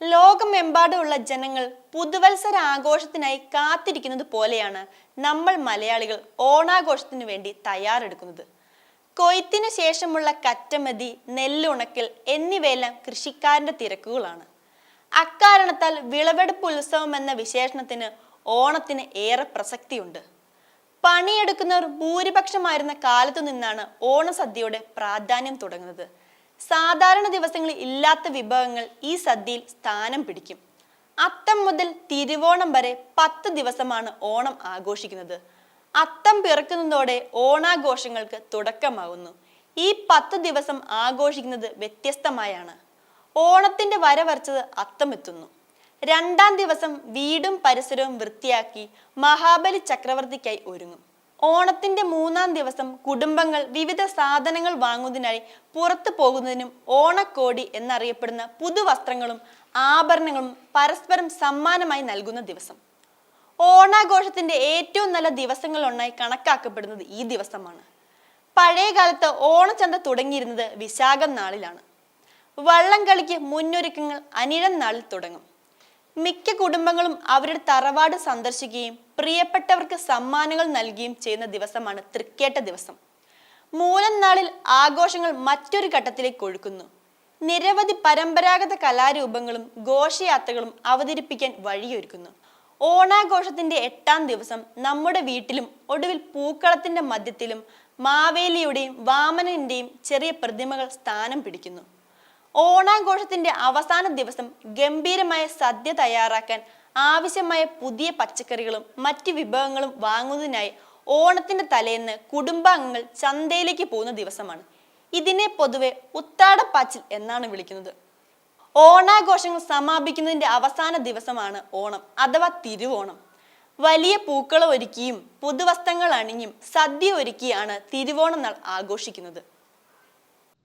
ലോകമെമ്പാടുമുള്ള ജനങ്ങൾ പുതുവത്സര ആഘോഷത്തിനായി കാത്തിരിക്കുന്നത് പോലെയാണ് നമ്മൾ മലയാളികൾ ഓണാഘോഷത്തിന് വേണ്ടി തയ്യാറെടുക്കുന്നത്. കൊയ്ത്തിനു ശേഷമുള്ള കറ്റമതി നെല്ലുണക്കൽ എന്നിവയെല്ലാം കൃഷിക്കാരന്റെ തിരക്കുകളാണ്. അക്കാരണത്താൽ വിളവെടുപ്പ് ഉത്സവം എന്ന വിശേഷണത്തിന് ഓണത്തിന് ഏറെ പ്രസക്തിയുണ്ട്. പണിയെടുക്കുന്നവർ ഭൂരിപക്ഷമായിരുന്ന കാലത്തു നിന്നാണ് ഓണസദ്യയുടെ പ്രാധാന്യം തുടങ്ങുന്നത്. സാധാരണ ദിവസങ്ങളിൽ ഇല്ലാത്ത വിഭവങ്ങൾ ഈ സദ്യയിൽ സ്ഥാനം പിടിക്കും. അത്തം മുതൽ തിരുവോണം വരെ പത്ത് ദിവസമാണ് ഓണം ആഘോഷിക്കുന്നത്. അത്തം പിറക്കുന്നതോടെ ഓണാഘോഷങ്ങൾക്ക് തുടക്കമാകുന്നു. ഈ പത്ത് ദിവസം ആഘോഷിക്കുന്നത് വ്യത്യസ്തമായാണ്. ഓണത്തിന്റെ വരവരച്ചത് അത്തമെത്തുന്നു. രണ്ടാം ദിവസം വീടും പരിസരവും വൃത്തിയാക്കി മഹാബലി ചക്രവർത്തിക്കായി ഒരുങ്ങും. ഓണത്തിന്റെ മൂന്നാം ദിവസം കുടുംബങ്ങൾ വിവിധ സാധനങ്ങൾ വാങ്ങുന്നതിനായി പുറത്തു പോകുന്നതിനും ഓണക്കോടി എന്നറിയപ്പെടുന്ന പുതുവസ്ത്രങ്ങളും ആഭരണങ്ങളും പരസ്പരം സമ്മാനമായി നൽകുന്ന ദിവസം. ഓണാഘോഷത്തിന്റെ ഏറ്റവും നല്ല ദിവസങ്ങളൊന്നായി കണക്കാക്കപ്പെടുന്നത് ഈ ദിവസമാണ്. പഴയ കാലത്ത് ഓണച്ചന്ത തുടങ്ങിയിരുന്നത് വിശാഖം നാളിലാണ്. വള്ളം കളിക്ക് മുന്നൊരുക്കങ്ങൾ അനിഴം നാളിൽ തുടങ്ങും. മിക്ക കുടുംബങ്ങളും അവരുടെ തറവാട് സന്ദർശിക്കുകയും പ്രിയപ്പെട്ടവർക്ക് സമ്മാനങ്ങൾ നൽകുകയും ചെയ്യുന്ന ദിവസമാണ് തൃക്കേട്ട ദിവസം. മൂലം നാളിൽ ആഘോഷങ്ങൾ മറ്റൊരു ഘട്ടത്തിലേക്ക് ഒഴുക്കുന്നു. നിരവധി പരമ്പരാഗത കലാരൂപങ്ങളും ഘോഷയാത്രകളും അവതരിപ്പിക്കാൻ വഴിയൊരുക്കുന്നു. ഓണാഘോഷത്തിന്റെ എട്ടാം ദിവസം നമ്മുടെ വീട്ടിലും ഒടുവിൽ പൂക്കളത്തിന്റെ മധ്യത്തിലും മാവേലിയുടെയും വാമനന്റെയും ചെറിയ പ്രതിമകൾ സ്ഥാനം പിടിക്കുന്നു. ഓണാഘോഷത്തിന്റെ അവസാന ദിവസം ഗംഭീരമായ സദ്യ തയ്യാറാക്കാൻ ആവശ്യമായ പുതിയ പച്ചക്കറികളും മറ്റ് വിഭവങ്ങളും വാങ്ങുന്നതിനായി ഓണത്തിന്റെ തലേന്ന് കുടുംബാംഗങ്ങൾ ചന്തയിലേക്ക് പോകുന്ന ദിവസമാണ്. ഇതിനെ പൊതുവെ ഉത്താടപ്പാച്ചിൽ എന്നാണ് വിളിക്കുന്നത്. ഓണാഘോഷങ്ങൾ സമാപിക്കുന്നതിന്റെ അവസാന ദിവസമാണ് ഓണം അഥവാ തിരുവോണം. വലിയ പൂക്കളം ഒരുക്കിയും പുതുവസ്ത്രങ്ങൾ അണിഞ്ഞും സദ്യ ഒരുക്കിയാണ് തിരുവോണം നാൾ ആഘോഷിക്കുന്നത്.